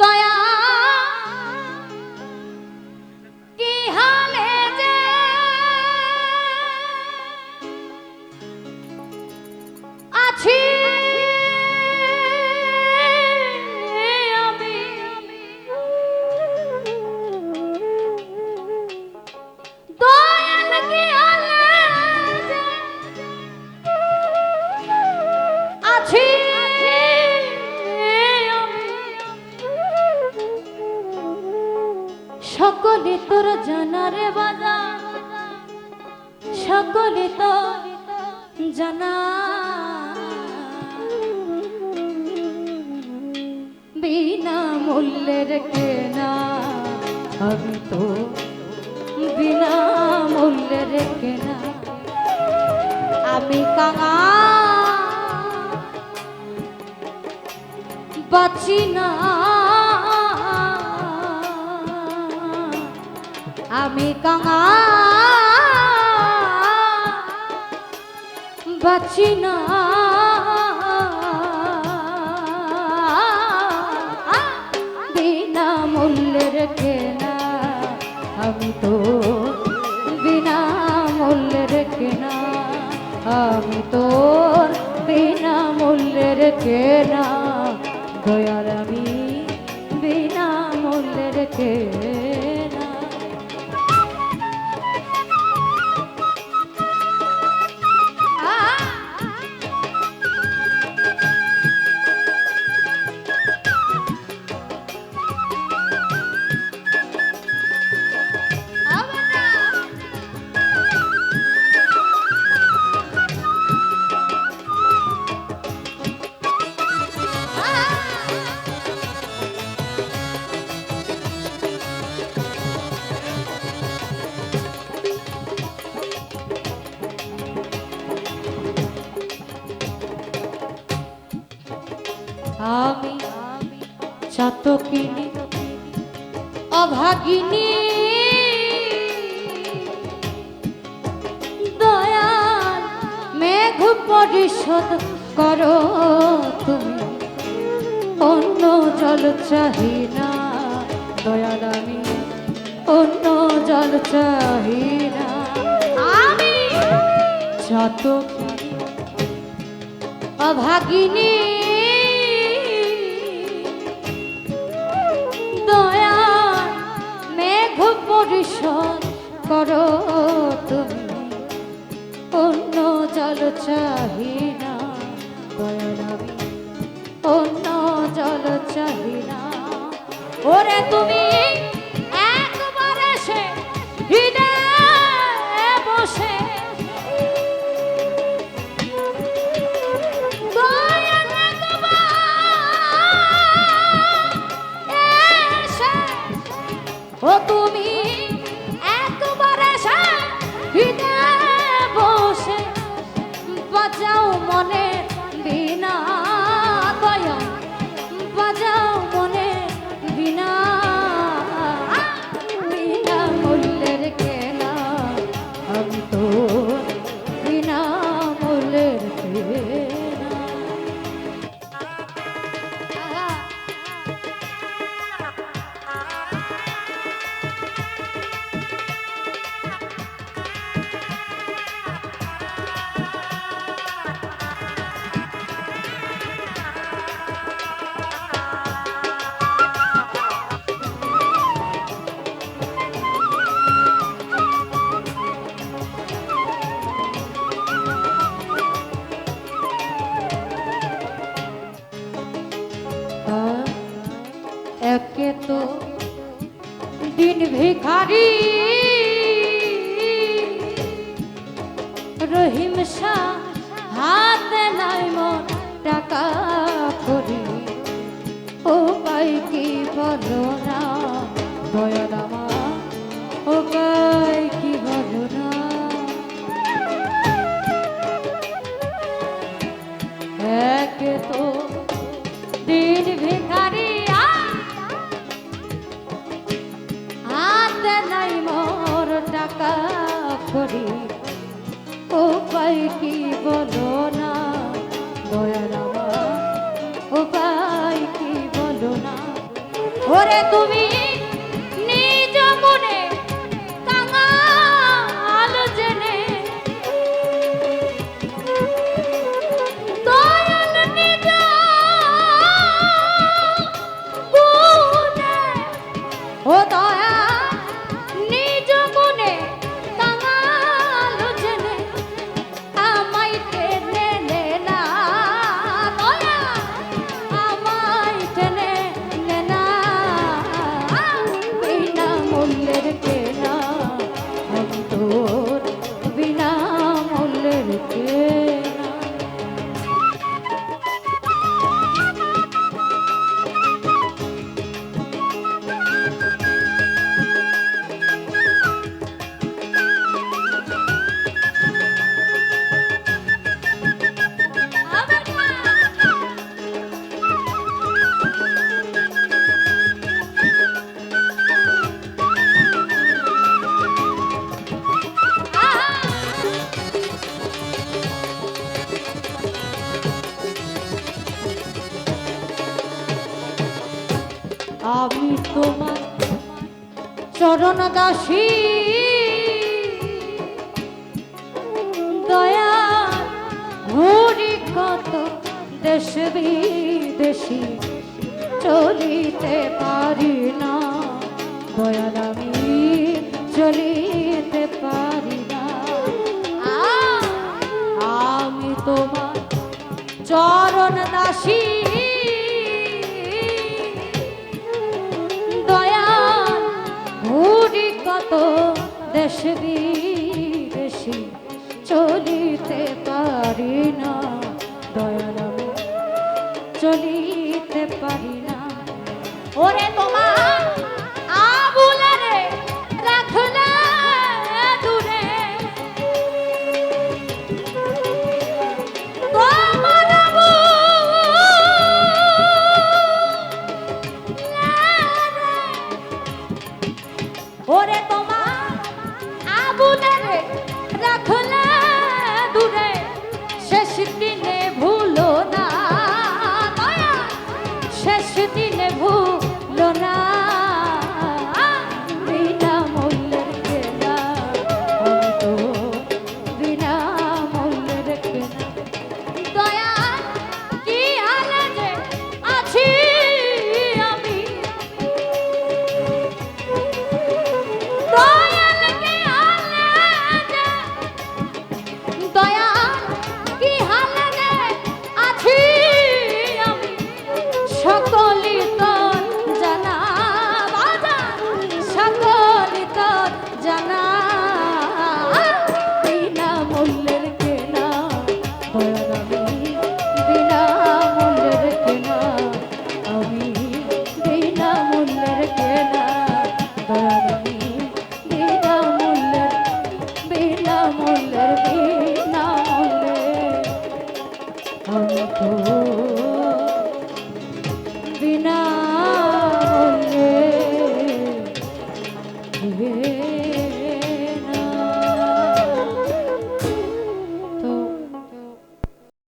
দয়া সকলে তোর জানারে বাজা। সকলে তো জানা। বিনা মূল্যের কেনা। আমি তো বিনা মূল্যের কেনা। আমি কাঙা। বাঁচি না। আমি কাঙা বাঁচি না। বিনা মূল্যের কেনা, আমি তো বিনা মূল্যের কেনা, আমি তোর বিনা মূল্যের কেনা। দয়ার আমি বিনা মূল্যের কেনা। আমি চাতকিনী অভাগিনী। দয়াল মেঘ পরিশোধ করো তুমি। অন্য জল চাহি না দয়াল আমি অন্য জল চাহি না আমি চাতকিনী অভাগিনী। পরিশোধ করো তুমি। অন্য জল চাহি না দয়ার অন্য জল চাহি না ওরে তুমি তুমি shine. ও কি আমি তোমার চরণ দাসী। দয়া ঘুরি কত দেশ বিদেশি, চলিতে পারি না। দয়াল আমি চলিতে পারি না। আমি তোমার চরণ দাসী। বেশি দিন বেশি চলিতে পারি না। Oh,